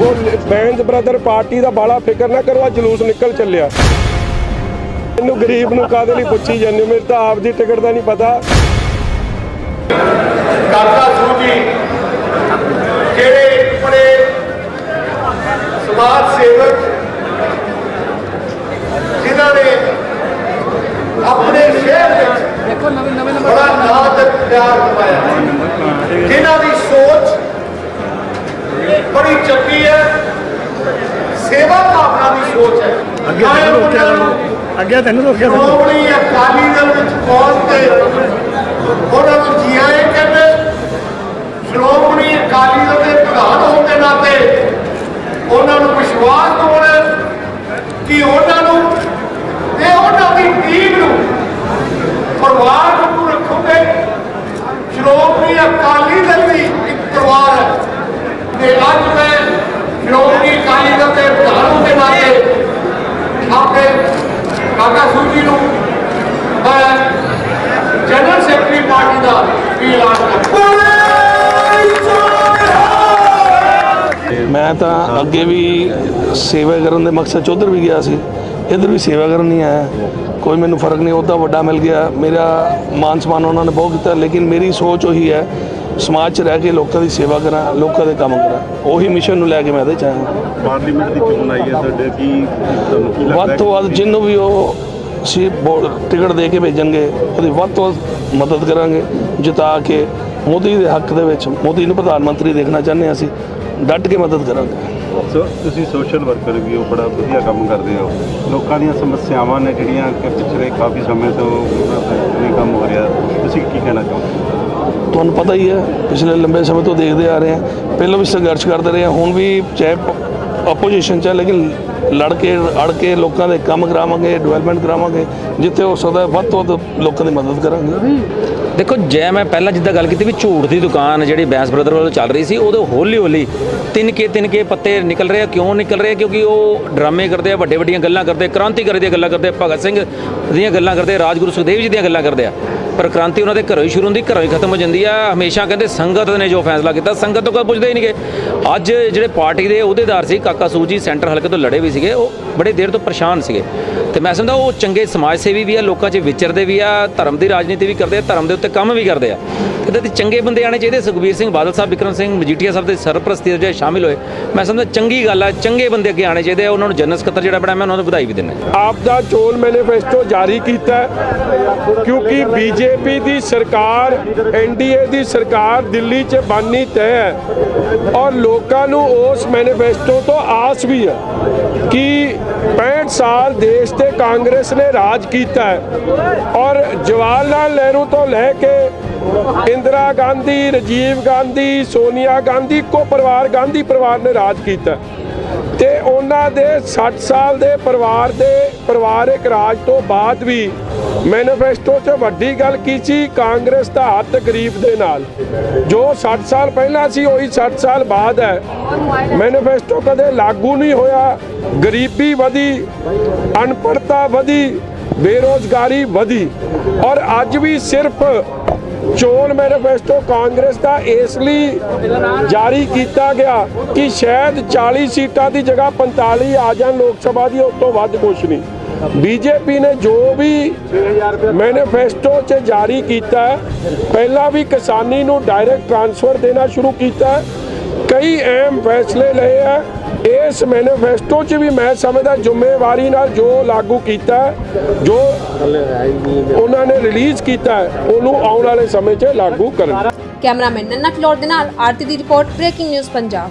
ਉਹ Bains brother party ਦਾ ਬਾਲਾ ਫਿਕਰ ਨਾ ਕਰੋ ਆ ਜਲੂਸ ਨਿਕਲ ਚੱਲਿਆ। ਇਹਨੂੰ ਗਰੀਬ ਨੂੰ ਕਾਹਦੇ ਲਈ ਪੁੱਛੀ ਜਾਂਦੇ ਮੇਰੇ ਤਾਂ ਆਪ ਦੀ ਟਿਕਟ ਦਾ ਨਹੀਂ ਪਤਾ। ਕਾਕਾ ਸੂਜੀ ਜਿਹੜੇ ਬੜੇ ਸਮਾਜ ਸੇਵਕ ਜਿਨ੍ਹਾਂ ਨੇ ਆਪਣੇ ਸ਼ਹਿਰ ਵਿੱਚ ਦੇਖੋ ਨਵੇਂ ਨਵੇਂ ਨੰਬਰ ਬੜਾ ਨਾਮ ਤੇ ਪਿਆਰ ਕਮਾਇਆ ਜਿਨ੍ਹਾਂ ਦੀ ਸੋਚ ਚੰਗੀ ਹੈ। ਸੇਵਾ ਭਾਵਨਾ ਦੀ ਸੋਚ ਹੈ। ਅੱਗੇ ਤੈਨੂੰ ਰੋਕਿਆ ਤੈਨੂੰ। ਅੱਗੇ ਤੈਨੂੰ ਰੋਕਿਆ ਤੈਨੂੰ। ਸ਼੍ਰੋਮਣੀ ਅਕਾਲੀ ਦਲ ਵਿੱਚ ਪਹੁੰਚ ਕੇ ਉਹਨਾਂ ਨੂੰ ਜੀ ਆਏ ਕਹਿੰਦੇ ਸ਼੍ਰੋਮਣੀ ਅਕਾਲੀ ਦਲ ਦੇ ਪ੍ਰਧਾਨ ਹੋਣ ਦੇ ਨਾਤੇ ਉਹਨਾਂ ਨੂੰ ਵਿਸ਼ਵਾਸ ਦਿਵਾਉਣਾ ਕਿ ਉਹਨਾਂ ਨੂੰ ਤੇ ਉਹਨਾਂ ਦੀ ਟੀਮ ਨੂੰ ਪਰਿਵਾਰ ਨੂੰ ਰੱਖੋਗੇ ਸ਼੍ਰੋਮਣੀ ਅਕਾਲੀ ਦਲ ਦੀ ਇੱਕ ਪਰਿਵਾਰ ਹੈ ਤੇ ਅੱਜ ਮੈਂ ਸ਼੍ਰੋਮਣੀ ਅਕਾਲੀ ਦਲ ਦੇ ਪ੍ਰਧਾਨ ਹੋਣ ਦੇ ਨਾਤੇ ਆਪਣੇ ਕਾਕਾ ਸੂਜੀ ਨੂੰ ਮੈਂ ਜਨਰਲ ਸੈਕਟਰੀ ਪਾਰਟੀ ਦਾ ਵੀ ਐਲਾਨ ਕਰਦਾ ਮੈਂ ਤਾਂ ਅੱਗੇ ਵੀ ਸੇਵਾ ਕਰਨ ਦੇ ਮਕਸਦ 'ਚ ਉੱਧਰ ਵੀ ਗਿਆ ਸੀ। ਇੱਧਰ ਵੀ ਸੇਵਾ ਕਰਨ ਨਹੀਂ ਆਇਆ। ਕੋਈ ਮੈਨੂੰ ਫ਼ਰਕ ਨਹੀਂ ਉਹਦਾ ਵੱਡਾ ਮਿਲ ਗਿਆ। ਮੇਰਾ ਮਾਨ ਸਨਮਾਨ ਉਹਨਾਂ ਨੇ ਬਹੁਤ ਕੀਤਾ ਲੇਕਿਨ ਮੇਰੀ ਸੋਚ ਉਹੀ ਹੈ ਸਮਾਜ 'ਚ ਰਹਿ ਕੇ ਲੋਕਾਂ ਦੀ ਸੇਵਾ ਕਰਾਂ ਲੋਕਾਂ ਦੇ ਕੰਮ ਕਰਾਂ। ਉਹੀ ਮਿਸ਼ਨ ਨੂੰ ਲੈ ਕੇ ਮੈਂ ਇਹਦੇ 'ਚ ਆਇਆ। ਪਾਰਲੀਮੈਂਟ ਦੀ ਚੋਣ ਆਈ ਹੈ ਤੁਹਾਡੇ? ਕੀ ਤੁਹਾਨੂੰ ਕੀ ਲੱਗਦਾ ਵੱਧ ਤੋਂ ਵੱਧ ਜਿਹਨੂੰ ਵੀ ਉਹ ਸੀ ਟਿਕਟ ਦੇ ਕੇ ਭੇਜਣਗੇ ਉਹਦੀ ਵੱਧ ਤੋਂ ਮਦਦ ਕਰਾਂਗੇ ਜਿਤਾ ਕੇ ਮੋਦੀ ਦੇ ਹੱਕ ਦੇ ਵਿੱਚ ਮੋਦੀ ਨੂੰ ਪ੍ਰਧਾਨ ਮੰਤਰੀ ਦੇਖਣਾ ਚਾਹੁੰਦੇ ਅਸੀਂ ਡਟ ਕੇ ਮਦਦ ਕਰਾਂਗੇ। ਸੋ ਤੁਸੀਂ ਸੋਸ਼ਲ ਵਰਕਰ ਵੀ ਹੋ ਬੜਾ ਵਧੀਆ ਕੰਮ ਕਰਦੇ ਹੋ। ਲੋਕਾਂ ਦੀਆਂ ਸਮੱਸਿਆਵਾਂ ਨੇ ਜਿਹੜੀਆਂ ਕਿ ਪਿਛਲੇ ਕਾਫੀ ਸਮੇਂ ਤੋਂ ਨਹੀਂ ਕੰਮ ਹੋ ਰਿਹਾ। ਤੁਸੀਂ ਕੀ ਕਹਿਣਾ ਚਾਹੋਗੇ? ਤੁਹਾਨੂੰ ਪਤਾ ਹੀ ਹੈ ਪਿਛਲੇ ਲੰਬੇ ਸਮੇਂ ਤੋਂ ਦੇਖਦੇ ਆ ਰਹੇ ਹਾਂ। ਪਹਿਲਾਂ ਵੀ ਸੰਘਰਸ਼ ਕਰਦੇ ਰਹੇ ਹਾਂ ਹੁਣ ਵੀ ਚਾਹੇ ਆਪੋਜੀਸ਼ਨ ਚ ਹੈ, ਲੇਕਿਨ ਲੜ ਕੇ, ਅੜ ਕੇ ਲੋਕਾਂ ਦੇ ਕੰਮ ਕਰਾਵਾਂਗੇ ਡਿਵੈਲਪਮੈਂਟ ਕਰਾਵਾਂਗੇ, ਜਿੱਥੇ ਹੋ ਸਕਦਾ ਵੱਧ ਤੋਂ ਵੱਧ ਲੋਕਾਂ ਦੀ ਮਦਦ ਕਰਾਂਗੇ। ਦੇਖੋ, ਜੇ ਮੈਂ ਪਹਿਲਾਂ ਜਿੱਦਾਂ ਗੱਲ ਕੀਤੀ ਵੀ ਝੂਠ ਦੀ ਦੁਕਾਨ ਜਿਹੜੀ ਬੈਂਸ ਬ੍ਰਦਰ ਵੱਲੋਂ ਚੱਲ ਰਹੀ ਸੀ, ਉਹਦੇ ਹੌਲੀ ਹੌਲੀ ਤਿੰਨ ਕੇ ਤਿੰਨ ਕੇ ਪੱਤੇ ਨਿਕਲ ਰਹੇ ਆ। ਕਿਉਂ ਨਿਕਲ ਰਹੇ ਕਿਉਂਕਿ ਉਹ ਡਰਾਮੇ ਕਰਦੇ ਆ ਵੱਡੇ ਵੱਡੀਆਂ ਗੱਲਾਂ ਕਰਦੇ ਕ੍ਰਾਂਤੀਕਾਰੀ ਦੀਆਂ ਗੱਲਾਂ ਕਰਦੇ ਭਗਤ ਸਿੰਘ ਦੀਆਂ ਗੱਲਾਂ ਕਰਦੇ ਰਾਜਗੁਰੂ ਸੁਖਦੇਵ ਜੀ ਦੀਆਂ ਗੱਲਾਂ ਕਰਦੇ ਆ। ਪਰ ਕ੍ਰਾਂਤੀ ਉਹਨਾਂ ਦੇ ਘਰੋਂ ਹੀ ਸ਼ੁਰੂ ਹੁੰਦੀ, ਘਰੋਂ ਹੀ ਖਤਮ ਹੋ ਜਾਂਦੀ ਆ। ਹਮੇਸ਼ਾ ਕਹਿੰਦੇ ਸੰਗਤ ਨੇ ਜੋ ਫੈਸਲਾ ਕੀਤਾ, ਸੰਗਤ ਤੋਂ ਕੋਈ ਪੁੱਛਦੇ ਹੀ ਨਹੀਂਗੇ ਅੱਜ ਜਿਹੜੇ ਪਾਰਟੀ ਦੇ ਅਹੁਦੇਦਾਰ ਸੀ, ਕਾਕਾ ਸੂਦ ਜੀ ਸੈਂਟਰ ਹਲਕੇ ਤੋਂ ਲੜੇ ਵੀ ਸੀਗੇ ਉਹ ਬੜੇ ਦੇਰ ਤੋਂ ਪਰੇਸ਼ਾਨ ਸੀਗੇ। ਤੇ ਮੈਂ ਸਮਝਦਾ ਉਹ ਚੰਗੇ ਸਮਾਜ ਸੇਵੀ ਵੀ ਆ, ਲੋਕਾਂ 'ਚ ਵਿਚਰਦੇ ਵੀ ਆ, ਧਰਮ ਦੀ ਰਾਜਨੀਤੀ ਵੀ ਕਰਦੇ ਆ, ਧਰਮ ਦੇ ਉੱਤੇ ਕੰਮ ਵੀ ਕਰਦੇ ਆ। ਇਹਦੇ ਤੇ ਚੰਗੇ ਬੰਦੇ ਆਣੇ ਚਾਹੀਦੇ ਸੁਖਬੀਰ ਸਿੰਘ ਬਾਦਲ ਸਾਹਿਬ, ਵਿਕਰਮ ਸਿੰਘ ਮਜੀਠੀਆ ਸਾਹਿਬ ਦੇ ਸਰਪ੍ਰਸਤੀ ਦੇ ਸ਼ਾਮਿਲ ਹੋਏ। ਮੈਂ ਸਮਝਦਾ ਚੰਗੀ ਗੱਲ ਆ, ਚੰਗੇ ਬੰਦੇ ਅੱਗੇ ਆਣੇ ਚਾਹੀਦੇ ਆ, ਉਹਨਾਂ ਨੂੰ ਜਨਰਲ ਸਕੱਤਰ ਜਿਹੜਾ ਬਣਾਇਆ, ਮੈਂ ਉਹਨਾਂ ਨੂੰ ਵਧਾਈ ਵੀ ਦਿੰਦਾ ਆਪ ਦਾ ਚੋਣ ਮੈਨੀਫੈਸਟੋ ਜਾਰੀ ਕੀਤਾ ਹੈ, ਕਿਉਂਕਿ ਬੀਜੇਪੀ ਦੀ ਸਰਕਾਰ ਐਨਡੀਏ ਦੀ ਸਰਕਾਰ ਦਿੱਲੀ 'ਚ ਬਾਨੀ ਤੈਅ ਹੈ ਔਰ ਲੋਕਾਂ ਨੂੰ ਉਸ ਮੈਨੀਫੈਸਟੋ ਤੋਂ ਆਸ ਵੀ ਹੈ ਕਿ 65 ਸਾਲ ਦੇਸ਼ ਦੇ ਤੇ ਕਾਂਗਰਸ ਨੇ ਰਾਜ ਕੀਤਾ ਔਰ ਜਵਾਹਰ ਲਾਲ ਨਹਿਰੂ ਤੋਂ ਲੈ ਕੇ ਇੰਦਰਾ ਗਾਂਧੀ, ਰਾਜੀਵ ਗਾਂਧੀ, ਸੋਨੀਆ ਗਾਂਧੀ ਕੋ ਪਰਿਵਾਰ, ਗਾਂਧੀ ਪਰਿਵਾਰ ਨੇ ਰਾਜ ਕੀਤਾ ਤੇ ਉਹਨਾਂ ਦੇ 60 ਸਾਲ ਦੇ ਪਰਿਵਾਰ ਦੇ ਪਰਿਵਾਰਕ ਰਾਜ ਤੋਂ ਬਾਅਦ ਵੀ ਮੈਨੀਫੈਸਟੋ 'ਚ ਵੱਡੀ ਗੱਲ ਕੀ ਸੀ? ਕਾਂਗਰਸ ਦਾ ਹੱਥ ਗਰੀਬ ਦੇ ਨਾਲ। ਜੋ 60 ਸਾਲ ਪਹਿਲਾਂ ਸੀ, ਉਹੀ 60 ਸਾਲ ਬਾਅਦ ਹੈ। ਮੈਨੀਫੈਸਟੋ ਕਦੇ ਲਾਗੂ ਨਹੀਂ ਹੋਇਆ। ਗਰੀਬੀ ਵਧੀ ਅਨਪੜਤਾ ਵਧੀ, ਬੇਰੋਜ਼ਗਾਰੀ ਵਧੀ। ਔਰ ਅੱਜ ਵੀ ਸਿਰਫ ਚੋਣ ਮੈਨੀਫੈਸਟੋ ਕਾਂਗਰਸ ਦਾ ਇਸ ਲਈ ਜਾਰੀ ਕੀਤਾ ਗਿਆ ਕਿ ਸ਼ਾਇਦ 40 ਸੀਟਾਂ ਦੀ ਜਗ੍ਹਾ 45 ਆ ਜਾਣ, ਲੋਕ ਸਭਾ ਦੀ ਉਸ ਤੋਂ ਵੱਧ ਕੁਛ ਨਹੀਂ। ਬੀਜੇਪੀ ਨੇ ਜੋ ਵੀ ਮੈਨੀਫੈਸਟੋ 'ਚ ਜਾਰੀ ਕੀਤਾ ਪਹਿਲਾਂ ਵੀ ਕਿਸਾਨੀ ਨੂੰ ਡਾਇਰੈਕਟ ਟ੍ਰਾਂਸਫਰ ਦੇਣਾ ਸ਼ੁਰੂ ਕੀਤਾ ਕਈ ਅਹਿਮ ਫੈਸਲੇ ਲਏ ਆ ਇਸ ਮੈਨੀਫੈਸਟੋ 'ਚ ਵੀ ਮੈਂ ਸਮਝਦਾ ਜ਼ਿੰਮੇਵਾਰੀ ਨਾਲ ਜੋ ਲਾਗੂ ਕੀਤਾ ਜੋ ਉਹਨਾਂ ਨੇ ਰਿਲੀਜ਼ ਕੀਤਾ ਉਹਨੂੰ ਆਉਣ ਵਾਲੇ ਸਮੇਂ 'ਚ ਲਾਗੂ ਕਰਨ। ਕੈਮਰਾਮੈਨ ਨੰਨਾ ਫਲੋਰ ਦੇ ਨਾਲ ਆਰਤੀ ਦੀ ਰਿਪੋਰਟ, ਬ੍ਰੇਕਿੰਗ ਨਿਊਜ਼ ਪੰਜਾਬ।